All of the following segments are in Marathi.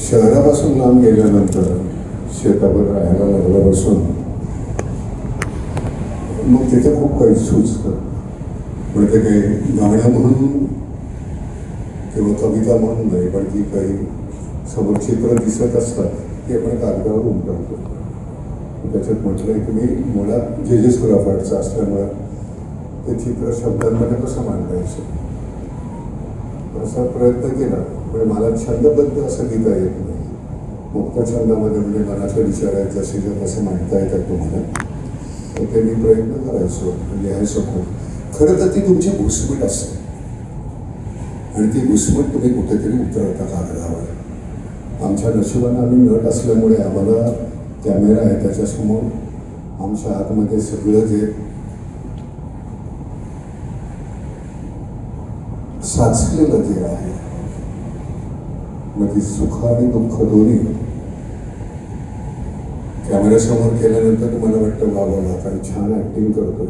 शहरापासून लांब गेल्यानंतर शेतावर राहायला लागल्यापासून मग तिथे खूप काही सुचतं पण म्हणजे ते काही गाण्या म्हणून किंवा कविता म्हणून नाही पण ती काही समोर चित्र दिसत असतात ती आपण कागदावर उमटवतो. त्याच्यात म्हटलंय की मी मुळात जे जे सुराफाटचं असल्यामुळं ते चित्र शब्दांमध्ये कसं मांडायचं? असा प्रयत्न केला. पण मला छंदबद्ध असं लिहिता येत नाही. मुक्त छंदामध्ये म्हणजे मनाच्या विचारायचं जसे असं कसं मांडता येतात तुम्हाला. तर ते मी प्रयत्न करायचो. म्हणजे लिहायचो खूप खरं तर ती तुमची घुसमट असते. आणि ती घुसमट तुम्ही कुठेतरी उतरवता कागदावर. आमच्या नशिबानं आम्ही नट असल्यामुळे आम्हाला कॅमेरा आहे त्याच्यासमोर. आमच्या आतमध्ये सगळं जे साचलेलं जे आहे मग ती सुख आणि दुःख दोन्ही कॅमेऱ्यासमोर केल्यानंतर तुम्हाला वाटतं बाबा आता छान ॲक्टिंग करतो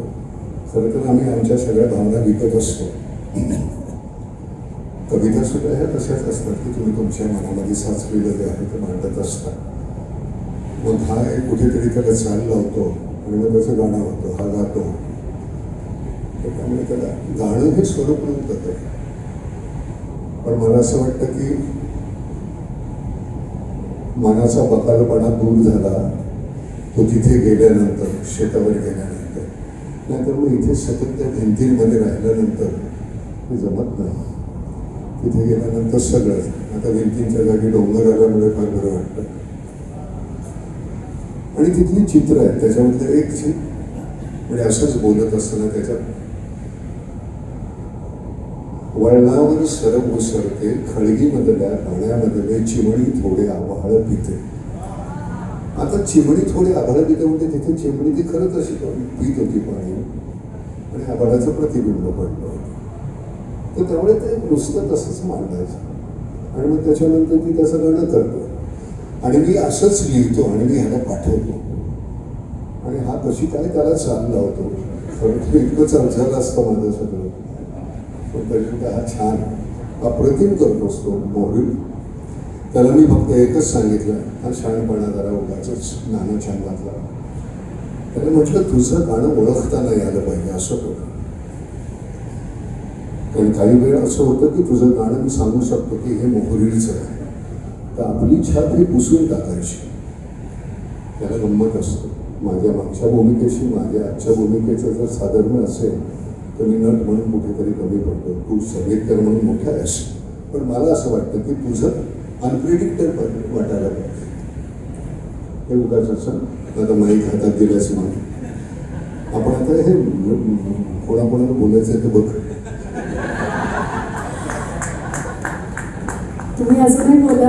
खरं तर आम्ही आमच्या सगळ्या भावना विकत असतो. कविता सुद्धा ह्या तशाच असतात की तुम्ही तुमच्या मनामध्ये साचलेलं जे आहे ते मांडत असता. मग हा एक कुठेतरी त्याला चाल लावतो आणि मग त्याचं गाणं होतं हा गातो. तर त्यामुळे त्याला गाणं हे स्वरूप नव्हतं ते पण मला असं वाटतं की मनाचा बकालपणा दूर झाला तो तिथे गेल्यानंतर शेतावर गेल्यानंतर. नाहीतर मग इथे सतत त्या भिंतींमध्ये राहिल्यानंतर ते जमत नाही. तिथे गेल्यानंतर सगळं आता भिंतींच्या जागी डोंगर आल्यामुळे फार बरं वाटतं. आणि तिथली चित्र आहेत त्याच्यामधलं एक चित्र म्हणजे असंच बोलत असताना त्याच्यात वळणावर सरप उसरते खळगीमधल्या पाण्यामधले चिमणी थोडे आभाळ पिते. आता चिमणी थोडी आभाळ पिते म्हणजे तिथे चिमणी ती खरंच अशी पित होती पाणी. आणि आभाळाचं प्रतिबिंब पडलं होतं. तर त्यामुळे ते नुसतं तसंच मांडायचं. आणि मग त्याच्यानंतर ती तसं गाणं करतो. आणि मी असंच लिहितो आणि मी ह्याला पाठवतो. आणि हा कशी काय त्याला चाल लावतो खरं तर इतकं चालचाल असतं माझं सगळं. पण त्याच्यात हा छान अप्रतिम करत असतो मोहरी त्याला मी फक्त एकच सांगितलं हा शहाणपणा जरा उगाच नाणं छान घातला त्याने म्हटलं तुझं गाणं ओळखताना यायला पाहिजे असं होतं. कारण काही वेळ असं होतं की तुझं गाणं मी सांगू शकतो की हे मोहरीचं आहे. तर आपली छाप ही पुसून टाकायची. त्याला गंमत असते. माझ्या मागच्या भूमिकेशी माझ्या आजच्या भूमिकेचं जर साधर्म्य असेल तर मी नट म्हणून कुठेतरी कमी पडतो. तू संगीतकार म्हणून मोठा आहेस. पण मला असं वाटतं की तुझं अनप्रिडिक्टेबल वाटायला पाहिजे. हे उगाच असं आता माईक हातात दिल्यास म्हणून. आपण आता हे कोणाकोणाला बोलायचं आहे ते बघ. तुम्ही असं नाही बोलला